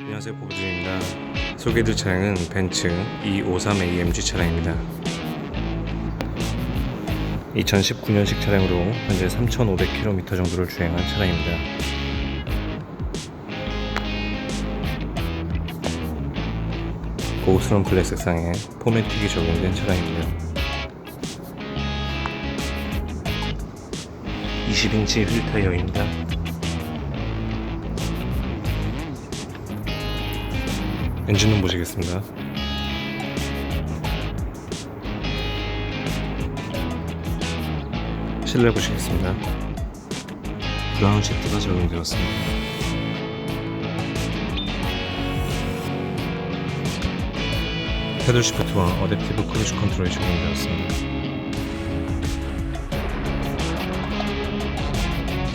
안녕하세요 보부드입니다. 소개해드릴 차량은 벤츠 E53AMG 차량입니다. 2019년식 차량으로 현재 3,500km 정도를 주행한 차량입니다. 고급스러운 블랙 색상에 포매틱이 적용된 차량입니다. 20인치 휠 타이어입니다 엔진룸 보시겠습니다. 실내 보시겠습니다. 브라운 시트가 적용되었습니다. 패들 시프트와 어댑티브 크루즈 컨트롤이 적용되었습니다.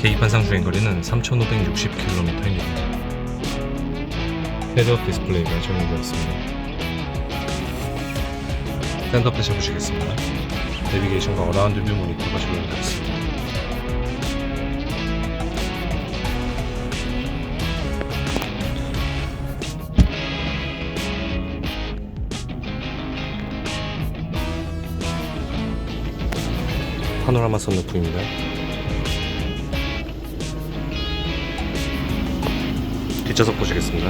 계기판 상 주행 거리는 3,560km입니다. 헤드업 디스플레이가 적용되었습니다. 스탠드업 해셔 보시겠습니다. 내비게이션과 어라운드 뷰 모니터가 적용되었습니다. 파노라마 선루프입니다. 뒷좌석 보시겠습니다.